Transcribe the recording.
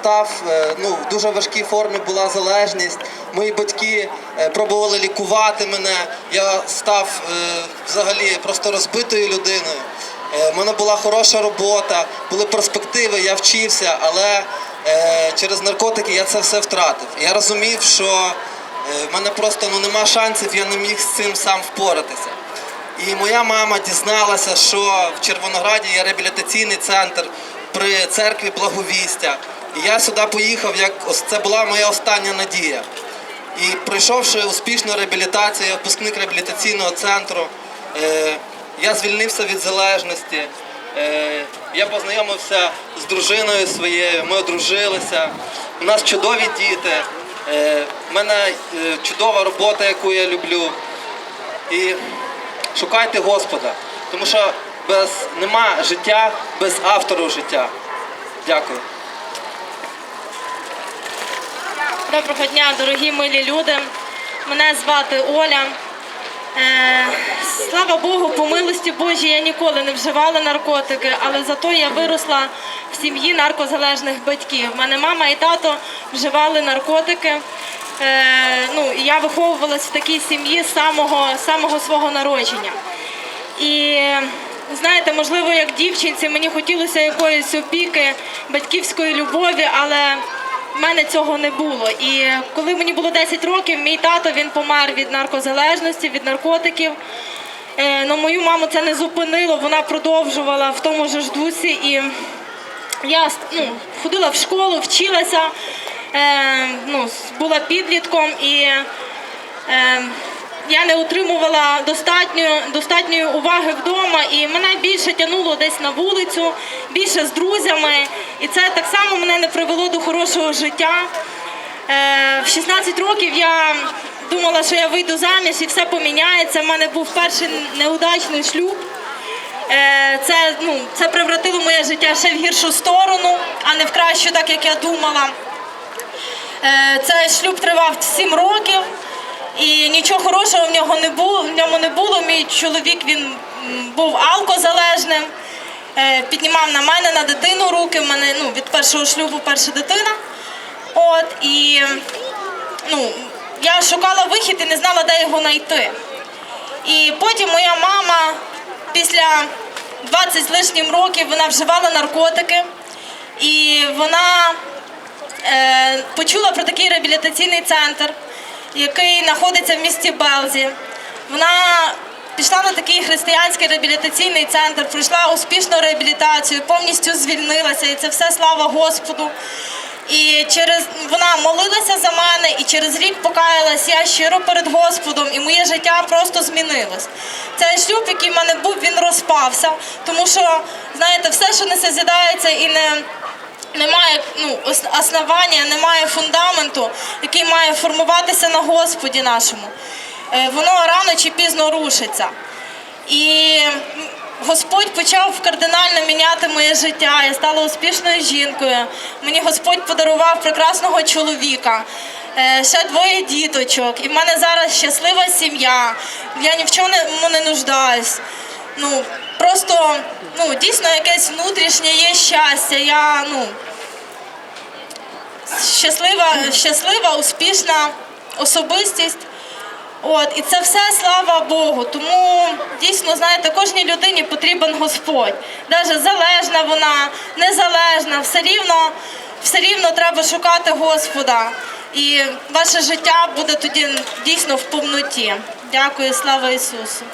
Став е, ну, в дуже важкій формі була залежність. Мої батьки е, пробували лікувати мене. Я став е, взагалі просто розбитою людиною. У мене була хороша робота, були перспективи, я вчився, але через наркотики я це все втратив. Я розумів, що в мене просто ну, нема шансів, я не міг з цим сам впоратися. І моя мама дізналася, що в Червонограді є реабілітаційний центр при церкві Благовістя. Я сюди поїхав, як це була моя остання надія. І пройшовши успішну реабілітацію, я випускник реабілітаційного центру, е, я звільнився від залежності. Е, я познайомився з дружиною своєю, ми одружилися. У нас чудові діти. Е, в мене е, чудова робота, яку я люблю. І шукайте Господа, тому що без нема життя без автору життя. Дякую. Доброго дня, дорогі милі люди. Мене звати Оля. Е, слава Богу, по милості Божій я ніколи не вживала наркотики, але зато я виросла в сім'ї наркозалежних батьків. У мене мама і тато вживали наркотики. Е, ну, я виховувалась в такій сім'ї з самого, самого свого народження. І знаєте, можливо, як дівчинці мені хотілося якоїсь опіки, батьківської любові, але в мене цього не було. І коли мені було 10 років, мій тато він помер від наркозалежності, від наркотиків. Е, Но мою маму це не зупинило, вона продовжувала в тому ж дусі. І я ну, ходила в школу, вчилася, е, ну, була підлітком і е, я не отримувала достатньо, достатньої уваги вдома, і мене більше тягнуло десь на вулицю, більше з друзями. І це так само мене не привело до хорошого життя. Е, в 16 років я думала, що я вийду заміж і все поміняється. У мене був перший неудачний шлюб. Е, Це, ну, це превратило моє життя ще в гіршу сторону, а не в кращу, так як я думала. Е, Цей шлюб тривав 7 років, і нічого хорошого в нього не було. В ньому не було. Мій чоловік він був алкозалежним, е, піднімав на мене на дитину руки. В мене ну, від першого шлюбу перша дитина. От і ну, я шукала вихід і не знала, де його знайти. І потім моя мама після 20 з лишнім років вона вживала наркотики, і вона е, почула про такий реабілітаційний центр, який знаходиться в місті Белзі. Вона пішла на такий християнський реабілітаційний центр, пройшла успішну реабілітацію, повністю звільнилася, і це все слава Господу. І через вона молилася за мене, і через рік покаялась я щиро перед Господом, і моє життя просто змінилось. Цей шлюб, який в мене був, він розпався, тому що знаєте, все, що не созідається і не немає ну, основання, немає фундаменту, який має формуватися на Господі нашому. Е, Воно рано чи пізно рушиться. І Господь почав кардинально міняти моє життя. Я стала успішною жінкою. Мені Господь подарував прекрасного чоловіка, е, ще двоє діточок. І в мене зараз щаслива сім'я. Я ні в чому не, не нуждаюсь. Ну, просто ну, дійсно якесь внутрішнє є щастя. Я ну, щаслива, щаслива, успішна особистість. От, і це все слава Богу. Тому дійсно, знаєте, кожній людині потрібен Господь. Навіть залежна вона, незалежна, все рівно, все рівно треба шукати Господа. І ваше життя буде тоді дійсно в повноті. Дякую, слава Ісусу.